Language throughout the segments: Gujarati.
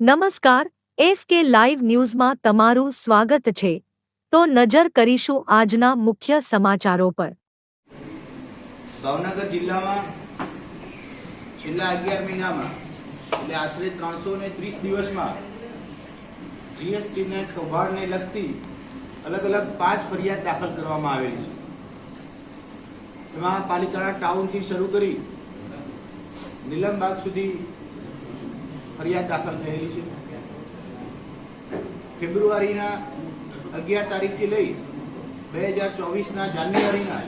નમસ્કાર, એફ કે લાઈવ ન્યૂઝમાં તમારું સ્વાગત છે. તો નજર કરીશું આજના મુખ્ય સમાચારો પર. ભાવનગર જિલ્લામાં છેલ્લા અગિયાર મહિનામાં, એટલે આશરે ત્રણસો ને ત્રીસ દિવસમાં જીએસટીને કૌભાંડને લગતી અલગ અલગ પાંચ ફરિયાદ દાખલ કરવામાં આવેલી છે. એમાં પાલિતાણા ટાઉનથી શરૂ કરી નીલમબાગ સુધી ફરિયાદ દાખલ થયેલી છે. ફેબ્રુઆરીના અગિયાર તારીખથી લઈ બે હજાર ચોવીસના જાન્યુઆરીના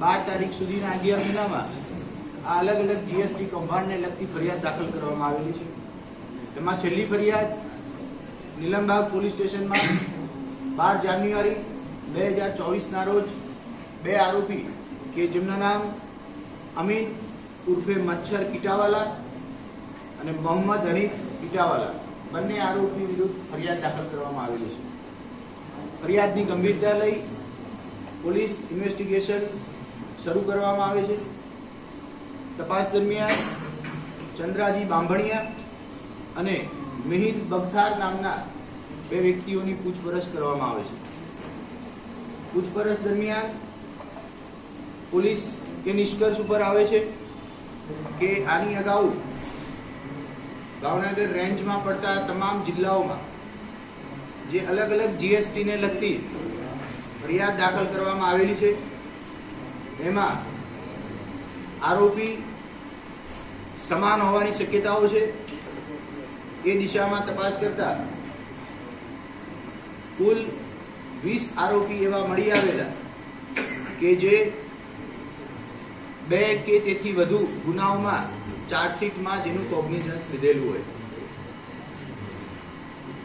બાર તારીખ સુધીના અગિયાર મહિનામાં આ અલગ અલગ જીએસટી કૌભાંડને લગતી ફરિયાદ દાખલ કરવામાં આવેલી છે. તેમાં છેલ્લી ફરિયાદ નીલમબાગ પોલીસ સ્ટેશનમાં બાર જાન્યુઆરી બે હજાર ચોવીસના રોજ બે આરોપી કે જેમના નામ અમીન ઉર્ફે મચ્છર કીટાવાલા અને મોહમ્મદ હનીફ ઇટાવાલા. બંને આરોપી વિરુદ્ધ ફરિયાદ દાખલ કરવામાં આવેલી છે. ફરિયાદની ગંભીરતા લઈ પોલીસ ઇન્વેસ્ટિગેશન શરૂ કરવામાં આવે છે. તપાસ દરમિયાન ચંદ્રાજી બાંભણિયા અને મિહિર બગથાર નામના બે વ્યક્તિઓની પૂછપરછ કરવામાં આવે છે. પૂછપરછ દરમિયાન પોલીસ એ નિષ્કર્ષ ઉપર આવે છે કે આની અગાઉ ભાવનગર રેન્જમાં પડતા તમામ જિલ્લાઓમાં જે અલગ અલગ જીએસટીને લગતી ફરિયાદ દાખલ કરવામાં આવેલી છે. એમાં આરોપી સમાન હોવાની શક્યતાઓ છે. એ દિશામાં તપાસ કરતા કુલ વીસ આરોપી એવા મળી આવેલા કે જે બે કે તેથી વધુ ગુનાઓમાં ચાર્જશીટમાં જેનું કોગ્નિઝન્સ લીધેલું હોય.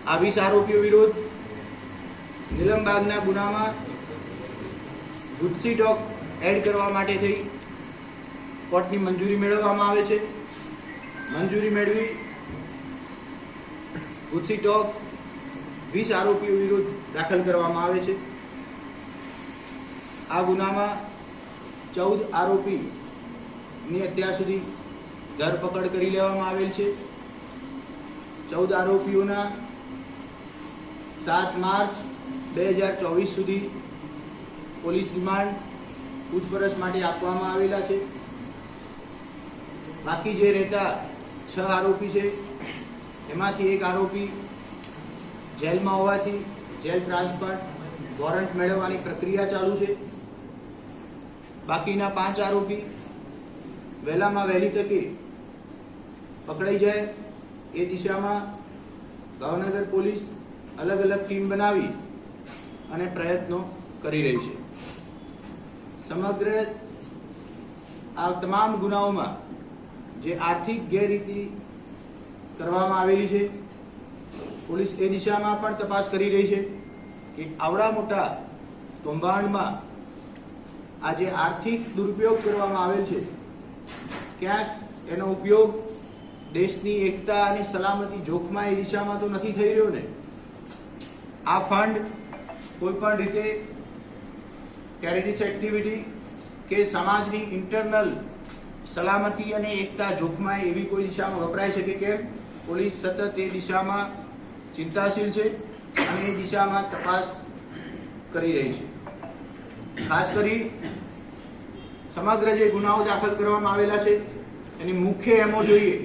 આ વીસ આરોપીઓ વિરુદ્ધ નિલમબાગના ગુનામાં ગુજસી ટોક એડ કરવા માટે થઈ. કોર્ટની મંજૂરી મેળવવામાં આવે છે. મંજૂરી મેળવી. ગુજસી ટોક વીસ આરોપીઓ વિરુદ્ધ દાખલ કરવામાં આવે છે. આ ગુનામાં ચૌદ આરોપીની અત્યાર સુધી ધરપકડ કરી લેવામાં આવેલ છે. ચૌદ આરોપીઓના સાત માર્ચ બે હજાર ચોવીસ સુધી પોલીસ રિમાન્ડ પૂછપરછ માટે આપવામાં આવેલા છે. બાકી જે રહેતા છ આરોપી છે, એમાંથી એક આરોપી જેલમાં હોવાથી જેલ ટ્રાન્સફર વોરંટ મેળવવાની પ્રક્રિયા ચાલુ છે. બાકીના પાંચ આરોપી વહેલામાં વહેલી તકે પકડાઈ જાય, એ દિશામાં ભાવનગર પોલીસ અલગ અલગ ટીમ બનાવી અને પ્રયત્નો કરી રહી છે. સમગ્ર આ તમામ ગુનાઓમાં જે આર્થિક ગેરરીતિ કરવામાં આવેલી છે, પોલીસ એ દિશામાં પણ તપાસ કરી રહી છે કે આવડા મોટા કૌભાંડમાં આ જે આર્થિક દુરુપયોગ કરવામાં આવેલ છે, ક્યાંક એનો ઉપયોગ દેશની એકતા અને સલામતી જોખમાં એ દિશામાં તો નથી થઈ રહ્યો ને? આ ફંડ કોઈ પણ રીતે ટેરરિસ્ટ એક્ટિવિટી કે સમાજની ઇન્ટરનલ સલામતી અને એકતા જોખમાય એવી કોઈ દિશામાં વપરાઈ શકે કેમ? પોલીસ સતત એ દિશામાં ચિંતાશીલ છે અને એ દિશામાં તપાસ કરી રહી છે. ખાસ કરી સમગ્ર જે ગુનાઓ દાખલ કરવામાં આવેલા છે, એની મુખ્ય એમો જોઈએ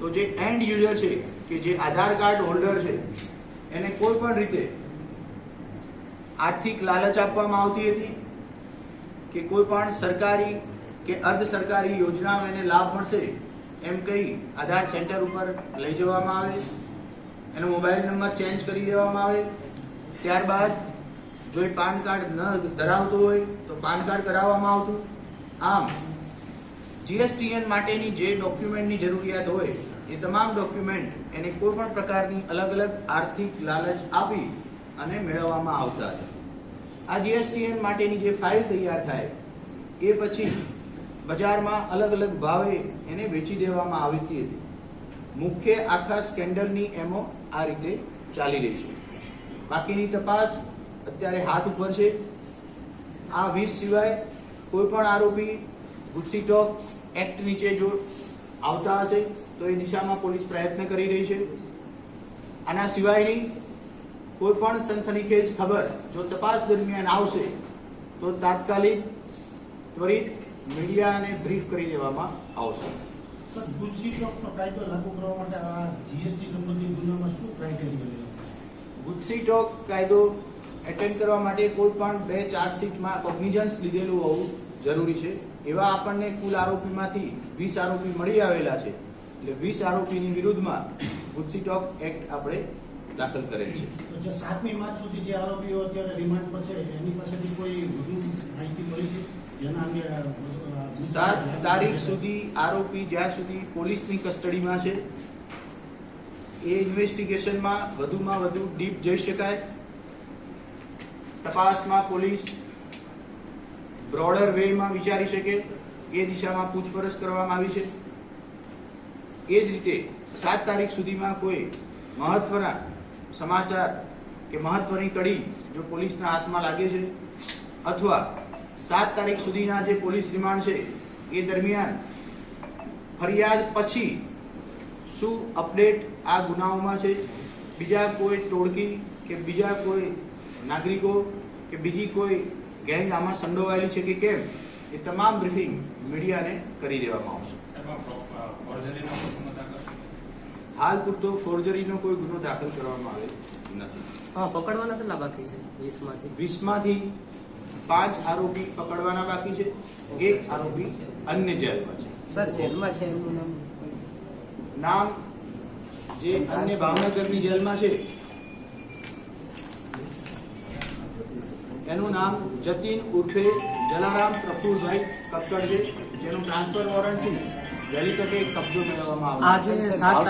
તો જે એન્ડ યુઝર છે, કે જે આધાર કાર્ડ હોલ્ડર છે, એને કોઈ પણ રીતે આર્થિક લાલચ આપવામાં આવતી હતી? કે કોઈ પણ સરકારી કે અર્ધ સરકારી યોજનાનો એને લાભ મળશે, એમ કહી આધાર સેન્ટર ઉપર લઈ જવામાં આવે? એનો મોબાઈલ નંબર ચેન્જ કરી દેવામાં આવે? ત્યારબાદ જો એ પાન કાર્ડ ન ધરાવતો હોય, તો પાન કાર્ડ કરાવવામાં આવતું? આમ જીએસટીએન માટેની જે ડોક્યુમેન્ટની જરૂરિયાત હોય એ તમામ ડોક્યુમેન્ટ એને કોઈ પણ પ્રકારની અલગ અલગ આર્થિક લાલચ આપી અને મેળવવામાં આવતા હતા. આ જીએસટીએન માટેની જે ફાઇલ તૈયાર થાય, એ પછી બજારમાં અલગ અલગ ભાવે એને વેચી દેવામાં આવતી હતી. મુખ્ય આખા સ્કેન્ડલની એમો આ રીતે ચાલી રહી છે. બાકીની તપાસ અત્યારે હાથ ઉપર છે. આ વીસ સિવાય કોઈ પણ આરોપી ગુસ્સી ટોક એક્ટ નીચે જો આવતા હશે તો એ દિશામાં પોલીસ પ્રયત્ન કરી રહી છે. આના સિવાયની કોઈ પણ સનસનીખેજ ખબર જો તપાસ દરમિયાન આવશે તો તાત્કાલિક ત્વરિત મીડિયાને બ્રીફ કરી દેવામાં આવશે. ગુજસી ટોક કાયદો એટેન્ડ કરવા માટે કોઈ પણ બે ચાર્જશીટમાં કોગ્નિઝન્સ લીધેલું હોવું જરૂરી છે. એવા આપણને કુલ આરોપીમાંથી વીસ આરોપી મળી આવેલા છે. એટલે વીસ આરોપીની વિરુદ્ધમાં ગુજસી ટોક એક્ટ આપણે દાખલ કરેલ છે. તો જે સાતમી માર્ચ સુધી જે આરોપીઓ અત્યારે રિમાન્ડ પર છે એની પાસેથી કોઈ વધુ માહિતી મળી છે? જેના અંગે સાત તારીખ સુધી આરોપી જ્યાં સુધી પોલીસની કસ્ટડીમાં છે એ ઇન્વેસ્ટિગેશનમાં વધુમાં વધુ ડીપ જઈ શકાય. તપાસમાં પોલીસ બ્રોડર વેમાં વિચારી શકે એ દિશામાં પૂછપરછ કરવામાં આવી છે. એ જ રીતે સાત તારીખ સુધીમાં કોઈ મહત્વના સમાચાર કે મહત્વની કડી જો પોલીસના હાથમાં લાગે છે, અથવા સાત તારીખ સુધીના જે પોલીસ રિમાન્ડ છે, એ દરમિયાન ફરિયાદ પછી શું અપડેટ આ ગુનાઓમાં છે? બીજા કોઈ ટોળકી કે બીજા કોઈ નાગરિકો કે બીજી કોઈ ગેંગ આમાં સંડોવાયેલી છે કે કેમ? એ તમામ બ્રીફિંગ મીડિયાને કરી દેવામાં આવશે એમાં પ્રો- ફોર્જરીનો ગુનો દાખલ હાલ પૂરતો ફોર્જરીનો કોઈ ગુનો દાખલ કરવામાં આવે નથી. હા પકડવાના કેટલા બાકી છે? વીસમાંથી? વીસમાંથી પાંચ આરોપી પકડવાના બાકી છે. એક આરોપી અન્ય જેલમાં છે. સર જેલમાં છે એનું નામ? નામ જે અન્ય ભાવનગરની જેલમાં છે. એનું નામ જતીન ઉર્ફે જલારામ પ્રફુલભાઈ કક્કડ છે. જેનું ટ્રાન્સફર વોરંટથી વહેલી તકે કબજો મેળવવામાં આવ્યો આજે સાત